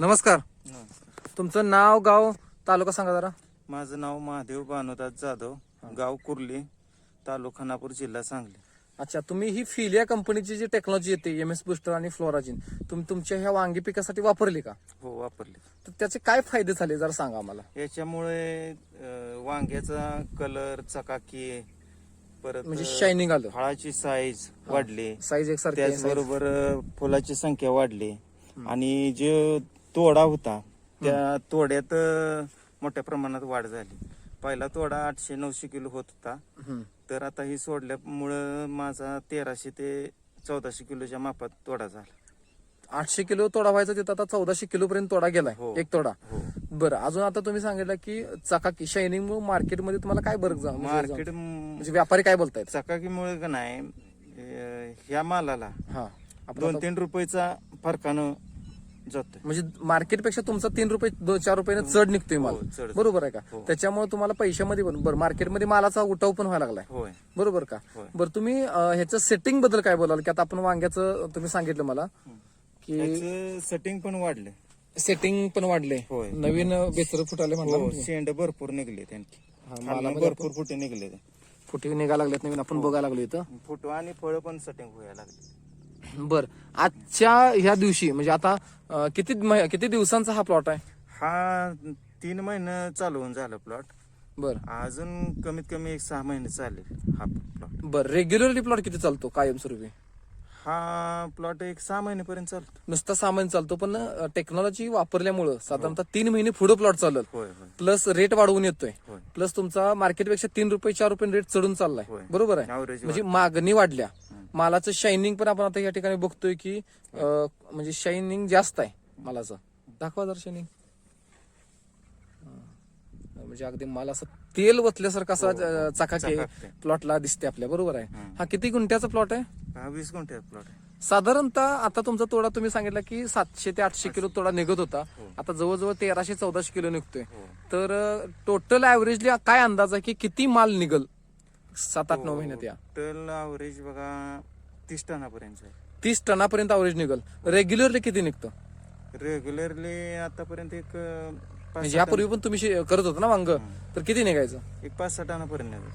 नमस्कार. तुमचं नाव गाव तालुका सांगा जरा. माझं नाव महादेव भानुदास जाधव गाव कुर्ली तालुका खानापूर जिल्हा सांगली. अच्छा तुम्ही ही फिलिया कंपनीची जी टेक्नॉलॉजी येते एम एस बुस्टर आणि फ्लोराजिन तुम्ही तुमच्या ह्या वांगी पिकासाठी वापरली का? हो वापरले. तर त्याचे काय फायदे झाले जरा सांगा आम्हाला. याच्यामुळे अं, वांग्याचा कलर चकाकी परत म्हणजे शायनिंग आलं. फळाची साईज वाढली. साईज एकसारखी आहे, size. त्याचबरोबर अं, फुलाची संख्या वाढली. आणि जे तोडा होता. त्या तोड्यात मोठ्या प्रमाणात वाढ झाली. पहिला तोडा आठशे नऊशे किलो होत होता. तर आता ही सोडल्यामुळं माझा तेराशे ते चौदाशे किलोच्या मापात तोडा झाला. आठशे किलो तोडा व्हायचा तिथं आता चौदाशे किलो पर्यंत तोडा गेलाय. हो. एक तोडा. हो. बरं अजून आता तुम्ही सांगितलं की चकाकी शायनिंग मार्केटमध्ये तुम्हाला काय बरं जा- म्हणजे जा- मार्केट म्हणजे व्यापारी काय बोलतायत? चकाकीमुळे का नाही अं, ह्या मालाला हा. आपण दोन आता- तीन रुपयाचा फरकानं जातोय. म्हणजे मार्केटपेक्षा तुमचा तीन रुपये दोन चार रुपयाने चढ निघतोय माल. हो, चढ. बरोबर आहे का? हो. त्याच्यामुळे तुम्हाला पैशामध्ये पण बरं मार्केटमध्ये मालाचा उठाव पण व्हायला लागलाय. होय. बरोबर का? होय. बरं तुम्ही अं, ह्याचं सेटिंगबद्दल काय बोलाल? की आता आपण वांग्याचं तुम्ही सांगितलं मला की त्याचं सेटिंग पण वाढले सेटिंग पण वाढले होय. नवीन बेसर फुटाले हो म्हणलं शेंड भरपूर निघले त्यांची. हा, मालामध्ये भरपूर फुटे निघले फुटी निघायला लागल्यात नवीन आपण बघायला लागलो इथं. फुटो आणि फळ पण सेटिंग व्हायला लागले. बर. आजच्या ह्या दिवशी म्हणजे आता अं, किती मह- किती दिवसांचा हा प्लॉट आहे? हा तीन महिने चालू होऊन झालं प्लॉट. बर. अजून कमीत कमी एक सहा महिने चालेल हा प्लॉट. बर रेग्युलरली प्लॉट किती चालतो कायमस्वरूपी? हा प्लॉट एक सहा महिनेपर्यंत चालतो. नुसता सामान चालतो पण टेक्नॉलॉजी वापरल्यामुळं साधारणतः तीन महिने पुढे प्लॉट होय होय. प्लस रेट वाढवून येतोय. होय. प्लस तुमचा मार्केटपेक्षा तीन रुपये चार रुपये रेट चढून चाललाय. होय. बरोबर आहे. Average म्हणजे मागणी वाढल्या. मालाचं शायनिंग पण आपण आता या ठिकाणी बघतोय की म्हणजे शायनिंग जास्त आहे मालाचं. दाखवा जर शायनिंग म्हणजे अगदी माल असं तेल वतल्यासारखं असं अं, चकाकी चकाकते. प्लॉटला दिसते आपल्या बरोबर आहे? हा किती गुंठ्याचा प्लॉट आहे? हा वीस गुंठ्यात प्लॉट आहे. साधारणतः आता तुमचा तोडा तुम्ही सांगितला की सातशे ते आठशे किलो तोडा निघत होता. आता जवळजवळ तेराशे चौदाशे किलो निघतोय. हो. तर टोटल ऍव्हरेजली काय अंदाज आहे की किती माल निघल? सात आठ नऊ महिन्यात या. टोटल अवरेज बघा तीस टनापर्यंत आहे. तीस टनापर्यंत अवरेज निघल. रेग्युलरली किती निघतं? रेग्युलरली आतापर्यंत एक अं, पाच म्हणजे सहा यापूर्वी पण तुम्ही शे- करत होता ना वांग. तर किती निघायचं? टन- एक पाच सहा टनापर्यंत निघाल.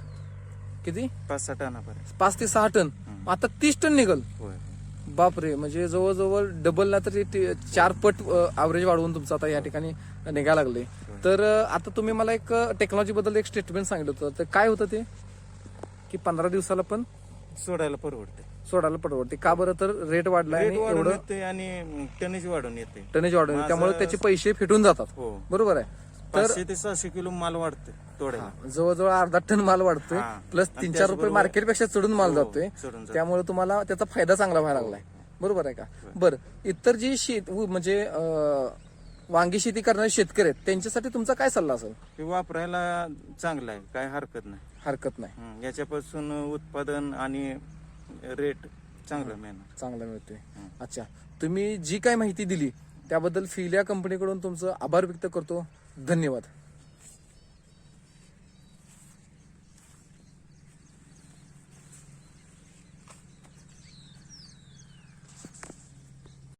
किती? पाच सहा टनापर्यंत. पाच ते सहा टन. आता तीस टन निघल. होय बापरे म्हणजे जवळजवळ डबल ना तरी ते चार पट ॲव्हरेज वाढवून तुमचं आता या ठिकाणी निघायला लागले. तर अं, आता तुम्ही मला एक टेक्नॉलॉजी बद्दल एक स्टेटमेंट सांगितलं होतं. तर काय होतं ते? की पंधरा दिवसाला पण सोडायला परवडते. सोडायला परवडते. का बरं? तर रेट वाढलाय रेट आणि वाढून एवढं येते आणि टनेज वाढून येते. टनेज वाढून माझं- त्यामुळे त्याचे पैसे फिटून जातात. हो. बरोबर आहे. तर ते सहाशे किलो माल वाढते जवळजवळ अर्धा टन माल वाढतोय. हा. प्लस तीन चार रुपये त्याचबरोबर- मार्केटपेक्षा चढून माल हो, जातोय. त्यामुळे तुम्हाला त्याचा फायदा चांगला व्हायला लागलाय. बरोबर आहे का? बरं. इतर जी शेत म्हणजे वांगी शेती करणारे शेतकरी आहेत त्यांच्यासाठी तुमचा काय सल्ला असेल? हे वापरायला चांगलं आहे काय हरकत नाही. हरकत नाही. हं, याच्यापासून उत्पादन आणि रेट चांगलं मिळणार. चांगला मिळतोय. अच्छा तुम्ही जी काय माहिती दिली त्याबद्दल फिलिया कंपनीकडून तुमचं आभार व्यक्त करतो. धन्यवाद.